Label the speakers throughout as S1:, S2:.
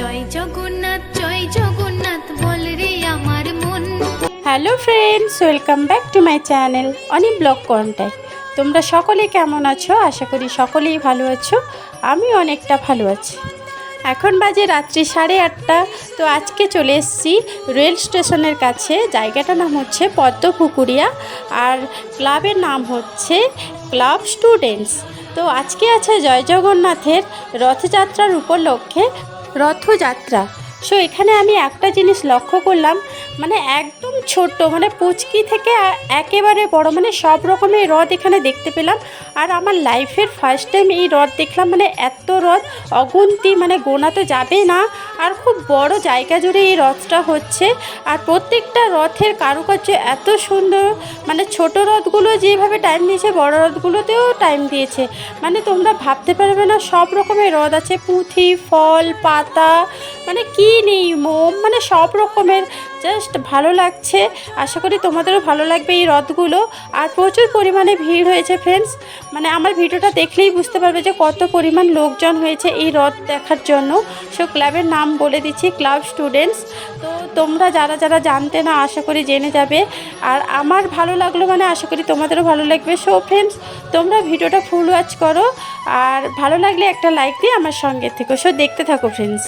S1: জয় জগন্নাথ জয় জগন্নাথ বল রে আমার মন।
S2: Hello friends, welcome back to my channel Oni blog contact তোমরা সকলে কেমন আছো? আশা করি সকলেই ভালো আছো আমি অনেকটা ভালো আছি। এখন বাজে রাত্রি সাড়ে আটটা, তো আজকে চলে এসেছি রেল স্টেশনের কাছে। জায়গাটার নাম হচ্ছে পদ্মপুকুরিয়া আর ক্লাবের নাম হচ্ছে ক্লাব স্টুডেন্টস। তো আজকে আছে জয় জগন্নাথের রথযাত্রার উপলক্ষে রথযাত্রা। সো এখানে আমি একটা জিনিস লক্ষ্য করলাম মানে একদম ছোট মানে পুচকি থেকে একেবারে বড় মানে সব রকমের হ্রদ এখানে দেখতে পেলাম। আর আমার লাইফের ফার্স্ট টাইম এই হ্রদ দেখলাম মানে এত হ্রদ, অগুন্তি মানে গোনা তো যাবে না। আর খুব বড় জায়গা জুড়ে এই রথটা হচ্ছে। আর প্রত্যেকটা রথের কারুকার্য এত সুন্দর মানে ছোট রথগুলো যেভাবে টাইম দিয়েছে, বড় রথগুলোতেও টাইম দিয়েছে। মানে তোমরা ভাবতে পারবে না, সব রকমের রথ আছে, পুঁথি, ফল, পাতা মানে কি নেই মোম মানে সব রকমের। জাস্ট ভালো লাগছে। আশা করি তোমাদেরও ভালো লাগবে এই রথগুলো। আর প্রচুর পরিমাণে ভিড় হয়েছে ফ্রেন্ডস মানে আমার ভিডিওটা দেখলেই বুঝতে পারবে যে কত পরিমাণ লোকজন হয়েছে এই রথ দেখার জন্য। সো ক্লাবের নাম বলে দিচ্ছি ক্লাব স্টুডেন্টস তো তোমরা যারা যারা জানতে না, আশা করি জেনে যাবে। আর আমার ভালো লাগল মানে আশা করি তোমাদেরও ভালো লাগবে। সো ফ্রেন্ডস তোমরা ভিডিওটা ফুল ওয়াচ করো। আর ভালো লাগলে একটা লাইক দিয়ে আমার সঙ্গে থেকো। সো দেখতে থাকো ফ্রেন্ডস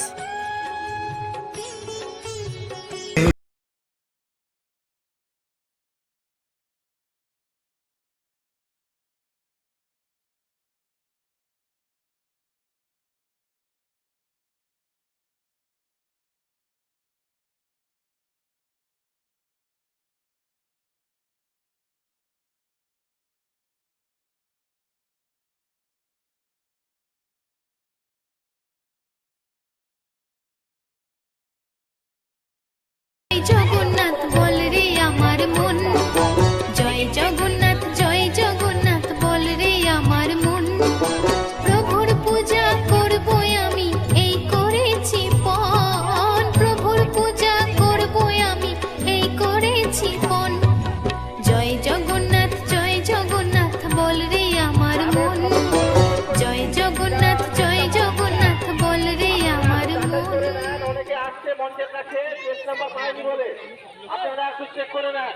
S1: বলে
S3: আপনারা একটু চেক করে নেন।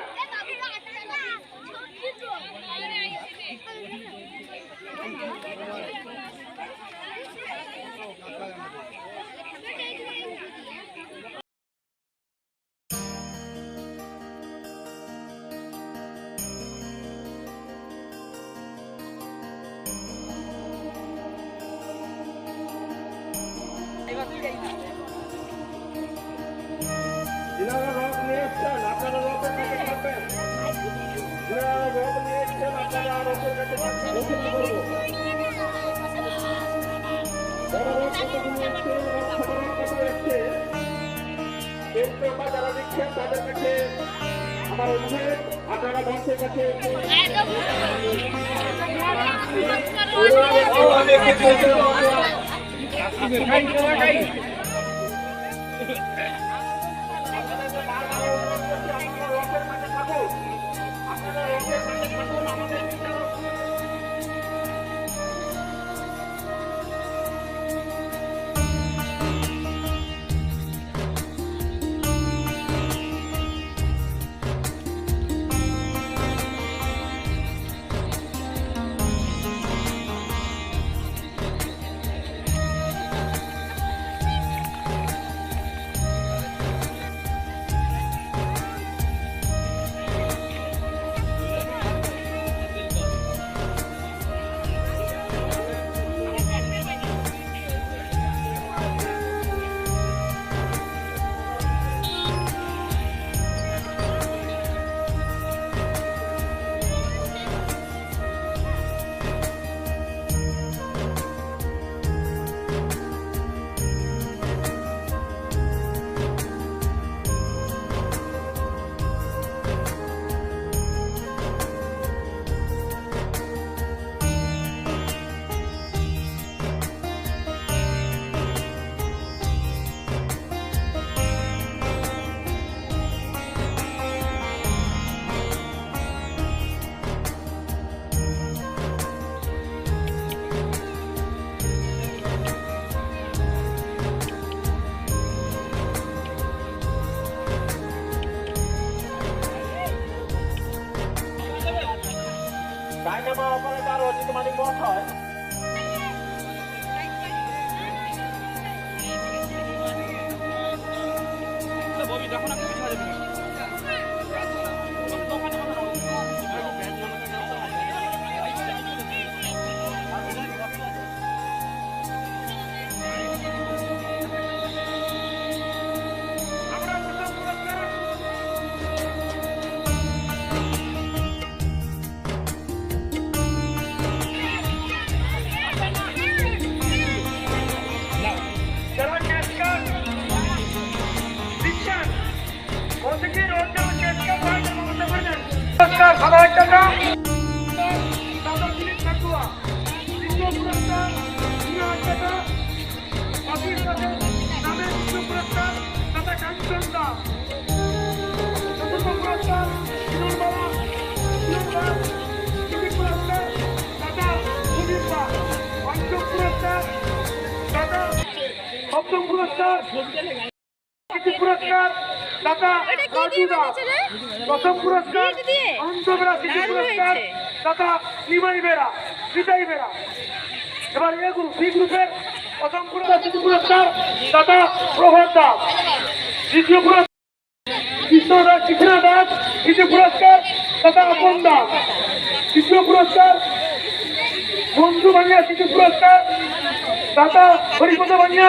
S3: যিনারা যারা দেখছেন তাদের কাছে আমার অনুরোধ আপনারা মানুষের কাছে আপনারা ডাইনামো অপারেটর অজিত মানিক মহাশয় সপ্তম পুরস্কার পুরস্কার দাদা রাজু দাস। প্রথম পুরস্কার অনন্ত বেরা পুরস্কার দাদা নিমাই বেড়া নিতাই বেড়া এবার এ গ্রুপ বি গ্রুপের প্রথম পুরস্কার তৃতীয় পুরস্কার দাদা প্রভাত দাস। দ্বিতীয় পুরস্কার কৃষ্ণ দাস কৃষ্ণ দাস। তৃতীয় পুরস্কার দাদা আপন দাস। তৃতীয় পুরস্কার বন্ধু বানিয়া তৃতীয় পুরস্কার দাদা হরিপদ বানিয়া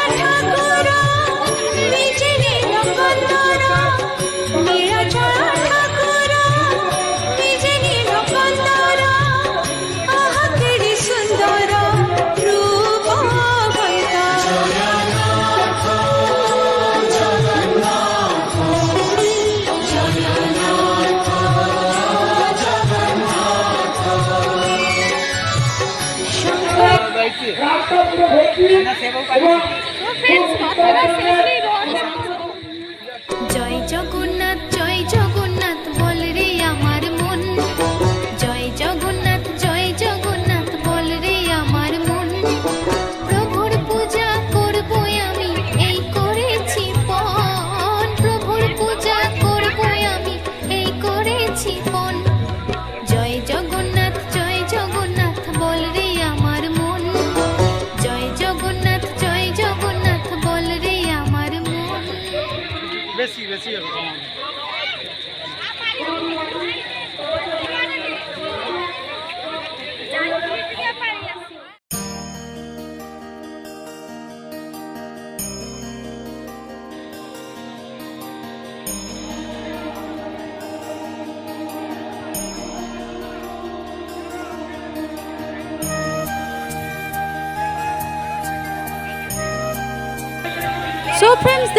S2: ¿Cómo?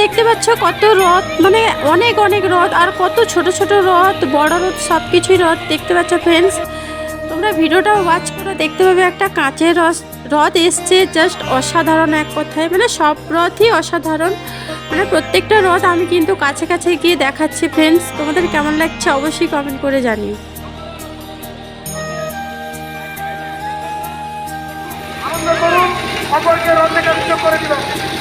S2: দেখতে পাচ্ছ কত রথ মানে অনেক অনেক রথ, আর কত ছোট ছোট রথ, বড় রথ সব কিছুই রথ দেখতে পাচ্ছ ফ্রেন্ডস তোমরা ভিডিওটা ওয়াচ করে দেখতে পাবে একটা কাঁচের রথ রথ এসছে জাস্ট অসাধারণ এক কথায় মানে সব রথই অসাধারণ। মানে প্রত্যেকটা রথ আমি কিন্তু কাছে কাছে গিয়ে দেখাচ্ছি ফ্রেন্ডস তোমাদের কেমন লাগছে অবশ্যই কমেন্ট করে
S3: করুন অপরকে রথে কাজ করে দিবেন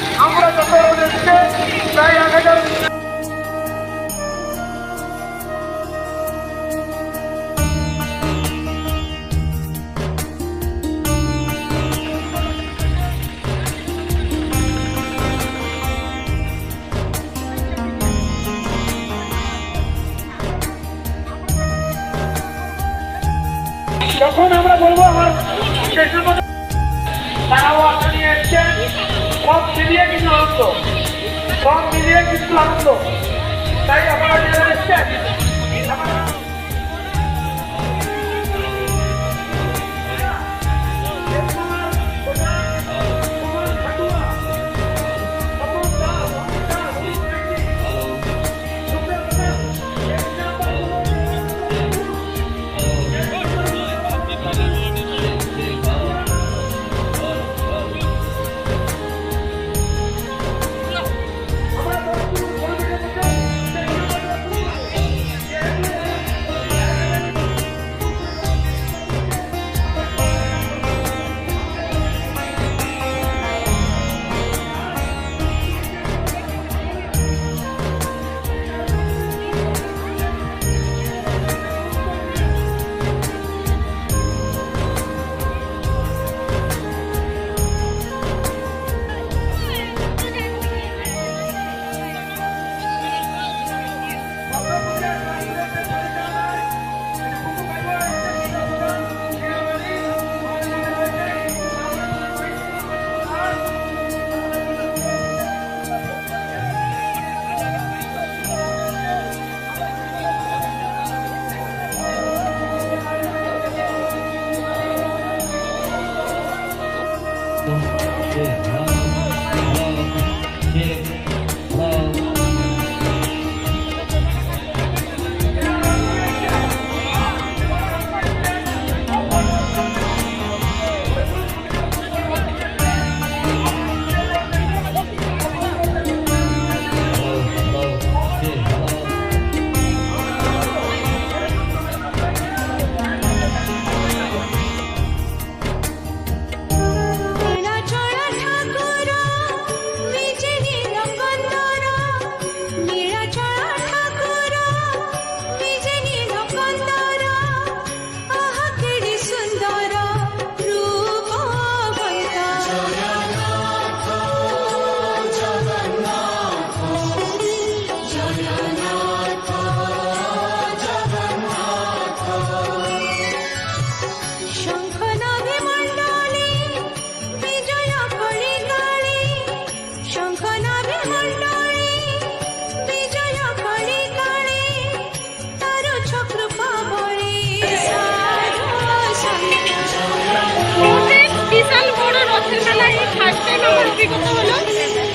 S2: অভিজ্ঞতা হলো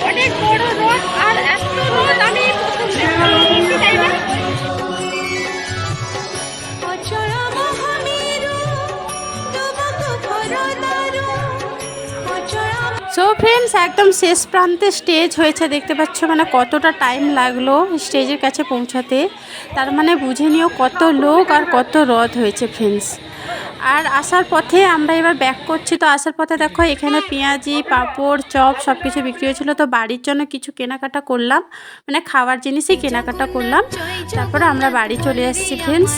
S2: অনেক বড় আর এত আমি সো ফ্রেন্ডস একদম শেষ প্রান্তে স্টেজ হয়েছে দেখতে পাচ্ছ মানে কতটা টাইম লাগল স্টেজের কাছে পৌঁছাতে। তার মানে বুঝে নিও কত লোক আর কত রথ হয়েছে ফ্রেন্ডস আর আসার পথে আমরা এবার ব্যাক করছি। তো আসার পথে দেখো এখানে পেঁয়াজি, পাঁপড়, চপ সব কিছু বিক্রি হয়েছিলো। তো বাড়ির জন্য কিছু কেনাকাটা করলাম। মানে খাওয়ার জিনিসই কেনাকাটা করলাম। তারপরে আমরা বাড়ি চলে এসেছি ফ্রেন্ডস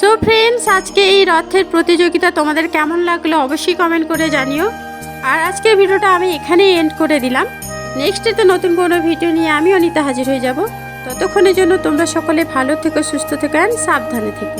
S2: সো ফ্রেন্ডস আজকে এই রথের প্রতিযোগিতা তোমাদের কেমন লাগল অবশ্যই কমেন্ট করে জানিও। আর আজকের ভিডিওটা আমি এখানেই এন্ড করে দিলাম। নেক্সট ডেতে নতুন কোনো ভিডিও নিয়ে আমি অনিতা হাজির হয়ে যাব। ততক্ষণের জন্য তোমরা সকলে ভালো থেকো, সুস্থ থেকো অ্যান্ড সাবধানে থেকো।